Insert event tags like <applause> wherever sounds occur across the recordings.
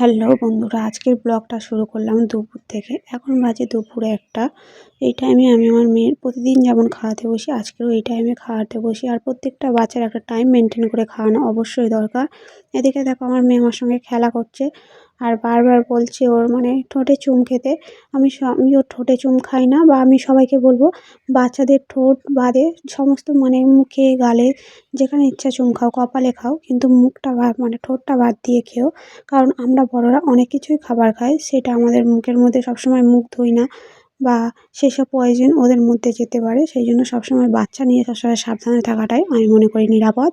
Hello বন্ধুরা, আজকের ব্লগটা শুরু করলাম দুপুর থেকে। এখন বাজে দুপুরে একটা। এই টাইমে আমি আমার মেয়ের প্রতিদিন যেমন খাওয়াতে বসি, আজকেও এই টাইমে খাওয়াতে বসি। আর প্রত্যেকটা বাচ্চার একটা টাইম মেনটেন করে খাওয়ানো অবশ্যই দরকার। এদিকে দেখো আমার মেয়ে আমার সঙ্গে খেলা করছে। আর বারবার বলছে ওর মানে ঠোঁটে চুম খেতে। আমি আমি ওর ঠোঁটে চুম খাই না বা আমি সবাইকে বলব বাচ্চাদের ঠোঁট বাদে সমস্ত মানে মুখে, গালে যেখানে ইচ্ছা চুম খাও, কপালে খাও, কিন্তু মুখটা বাদ মানে ঠোঁটটা বাদ দিয়ে খেও। কারণ আমরা বড়রা অনেক কিছুই খাবার খাই, সেটা আমাদের মুখের মধ্যে সবসময় মুখ ধুই না। বা সেসব পয়জন ওদের মধ্যে যেতে পারে। সেই জন্য সবসময় বাচ্চা নিয়ে সবসময় সাবধানে থাকাটাই আমি মনে করি নিরাপদ।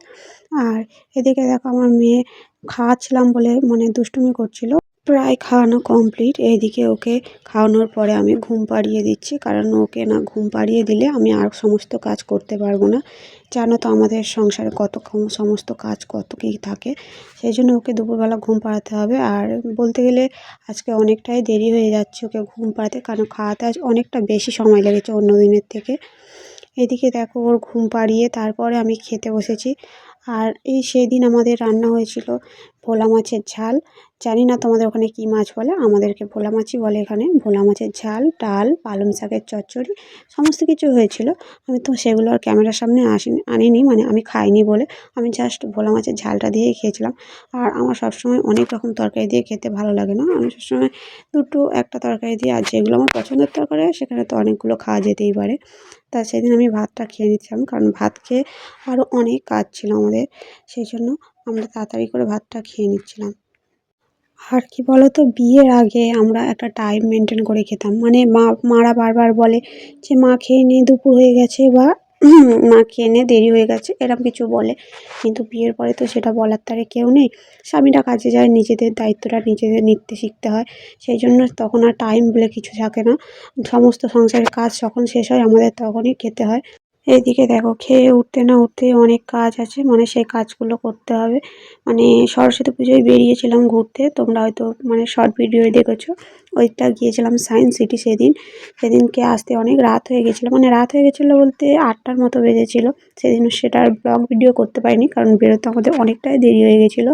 আর এদিকে দেখো আমার মেয়ে খাওয়াচ্ছিলাম বলে মানে দুষ্টুমি করছিল। প্রায় খাওয়ানো কমপ্লিট এইদিকে ওকে খাওয়ানোর পরে আমি ঘুম পাড়িয়ে দিচ্ছি, কারণ ওকে না ঘুম পাড়িয়ে দিলে আমি আর সমস্ত কাজ করতে পারব না। জানো তো আমাদের সংসারে কত সমস্ত কাজ কত কী থাকে, সেই জন্য ওকে দুপুরবেলা ঘুম পাড়াতে হবে। আর বলতে গেলে আজকে অনেকটাই দেরি হয়ে যাচ্ছে ওকে ঘুম পাড়াতে, কারণ খাওয়াতে আজ অনেকটা বেশি সময় লেগেছে অন্য দিনের থেকে। এদিকে দেখো ওর ঘুম পাড়িয়ে তারপরে আমি খেতে বসেছি। আর এই সেই দিন আমাদের রান্না হয়েছিল ভোলা মাছের ঝাল। জানি না তোমাদের ওখানে কী মাছ বলে, আমাদেরকে ভোলা মাছই বলে এখানে। ভোলা মাছের ঝাল, ডাল, পালং শাকের চচ্চড়ি, সমস্ত কিছু হয়েছিল। আমি তো সেগুলো আর ক্যামেরার সামনে আসিনি, আনিনি মানে আমি খাইনি বলে আমি জাস্ট ভোলা মাছের ঝালটা দিয়েই খেয়েছিলাম। আর আমার সবসময় অনেক রকম তরকারি দিয়ে খেতে ভালো লাগে না। আমি সবসময় দুটো একটা তরকারি দিয়ে, আর যেগুলো আমার পছন্দের তরকারি সেখানে তো অনেকগুলো খাওয়া যেতেই পারে। তা সেদিন আমি ভাতটা খেয়ে নিচ্ছিলাম, কারণ ভাত খেয়ে আরও অনেক কাজ ছিল আমাদের সেই জন্য আমরা তাড়াতাড়ি করে ভাতটা খেয়ে নিচ্ছিলাম। আর কি বলতো, বিয়ের আগে আমরা একটা টাইম মেনটেন করে খেতাম। মানে মা, মারা বারবার বলে যে, মা খেয়ে নে, দুপুর হয়ে গেছে বা <clears throat> মা খেয়ে নে, দেরি হয়ে গেছে এরকম কিছু বলে। কিন্তু বিয়ের পরে তো সেটা বলার তারে কেউ নেই। স্বামীরা কাজে যায়, নিজেদের দায়িত্বটা নিজেদের নিতে শিখতে হয়। সেই জন্য তখন আর টাইম বলে কিছু থাকে না। সমস্ত সংসারের কাজ যখন শেষ হয়, আমাদের তখনই খেতে হয়। এইদিকে দেখো, খেয়ে উঠতে না উঠতে অনেক কাজ আছে মানে সেই কাজগুলো করতে হবে। মানে সরস্বতী পুজোয় বেরিয়েছিলাম ঘুরতে, তোমরা হয়তো মানে শর্ট ভিডিওয় দেখেছ। ওইটা গিয়েছিলাম সায়েন্স সিটি সেদিন। সেদিনকে আসতে অনেক রাত হয়ে গেছিল মানে রাত হয়ে গেছিল বলতে আটটার মতো বেজেছিলো। সেদিন সেটার ব্লগ ভিডিও করতে পারিনি, কারণ বেরোতে আমাদের অনেকটাই দেরি হয়ে গেছিল।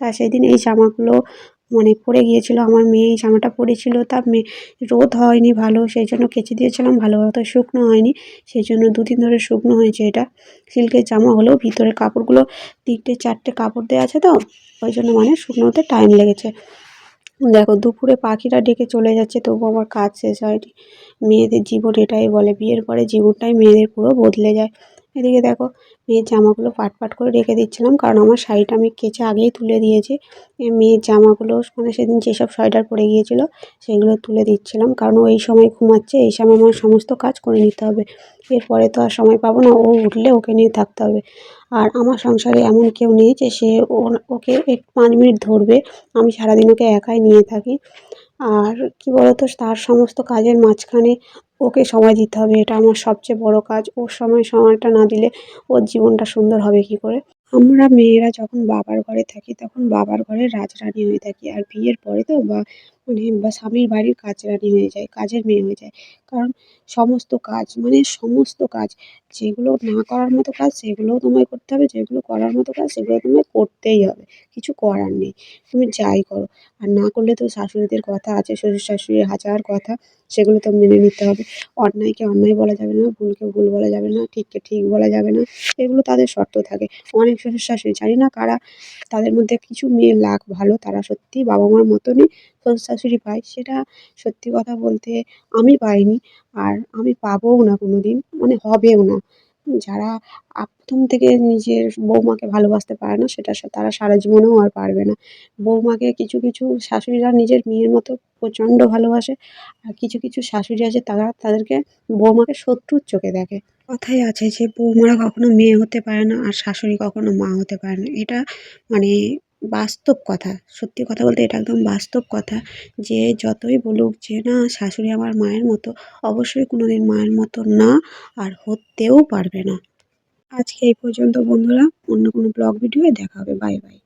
তা সেদিন এই জামাগুলো মানে পড়ে গিয়েছিল, আমার মেয়ে এই জামাটা পরেছিল তা মেয়ে রোদ হয়নি ভালো, সেই জন্য কেচে দিয়েছিলাম, ভালোভাবে শুকনো হয়নি, সেই জন্য দুদিন ধরে শুকনো হয়েছে এটা। সিল্কের জামা হলেও ভিতরে কাপড়গুলো তিনটে চারটে কাপড় দেওয়া আছে তো, ওই জন্য মানে শুকনোতে টাইম লেগেছে। দেখো, দুপুরে পাখিরা ডেকে চলে যাচ্ছে, তবু আমার কাজ শেষ হয়নি। মেয়েদের জীবন এটাই বলে, বিয়ের পরে জীবনটাই মেয়েদের পুরো বদলে যায়। এদিকে দেখো, মেয়ের জামাগুলো পাট পাট করে রেখে দিচ্ছিলাম, কারণ আমার শাড়িটা আমি কেচে আগেই তুলে দিয়েছি। মেয়ের জামাগুলো মানে সেদিন যেসব সোয়েটার পরে গিয়েছিল, সেগুলো তুলে দিচ্ছিলাম, কারণ ও এই সময় ঘুমাচ্ছে, এই সময় আমার সমস্ত কাজ করে নিতে হবে। এরপরে তো আর সময় পাবো না, ও উঠলে ওকে নিয়ে থাকতে হবে। আর আমার সংসারে এমন কেউ নেই যে সে ওকে এক, পাঁচ মিনিট ধরবে, আমি সারাদিন ওকে একাই নিয়ে থাকি। আর কি বলতো, তার সমস্ত কাজের মাঝখানে ওকে সময় দিতে হবে। এটা আমার সবচেয়ে বড় কাজ। ওর সময় সময়টা না দিলে ওর জীবনটা সুন্দর হবে কি করে? আমরা মেয়েরা যখন বাবার ঘরে থাকি, তখন বাবার ঘরে রাজরানী হয়ে থাকি। আর বিয়ের পরে তো বা মানে বা স্বামীর বাড়ির কাজরানি হয়ে যায়, কাজের মেয়ে হয়ে যায়। কারণ সমস্ত কাজ মানে সমস্ত কাজ, যেগুলো না করার মতো কাজ, সেগুলোও তোমায় করতে হবে, যেগুলো করার মতো কাজ, সেগুলো তোমায় করতেই হবে। কিছু করার নেই। তুমি যাই করো। আর না করলে তো শাশুড়িদের কথা আছে শ্বশুর শাশুড়ির হাজার কথা, সেগুলো তো মেনে নিতে হবে। অন্যায়কে অন্যায় বলা যাবে না ভুলকে ভুল বলা যাবে না, ঠিককে ঠিক বলা যাবে না, এগুলো তাদের শর্ত থাকে। অনেক শ্বশুর শাশুড়ি জানি না কারা, তাদের মধ্যে কিছু মেয়ে লাখ ভালো, তারা সত্যি বাবা মার মতনই শ্বশুর শাশুড়ি পায় সেটা সত্যি কথা বলতে আমি পাইনি। আর আমি পাবও না কোনো দিন মানে হবেও না। যারা প্রথম থেকে নিজের বৌমাকে ভালোবাসতে পারে না, সেটা তারা সারা জীবনেও আর পারবে না। বৌমাকে কিছু কিছু শাশুড়িরা নিজের মেয়ের মতো প্রচণ্ড ভালোবাসে, আর কিছু কিছু শাশুড়ি আছে তারা তাদেরকে বৌমাকে শত্রুর চোখে দেখে। কথাই আছে যে বৌমারা কখনো মেয়ে হতে পারে না, আর শাশুড়ি কখনো মা হতে পারে না। এটা মানে বাস্তব কথা, সত্যি কথা বলতে এটা একদম বাস্তব কথা যে যতই বলুক যে না, শাশুড়ি আমার মায়ের মতো, অবশ্যই কোনো দিন মায়ের মতো না আর হতেও পারবে না। আজকে এই পর্যন্ত বন্ধুরা, অন্য কোনো ব্লগ ভিডিওয়ে দেখা হবে। Bye bye.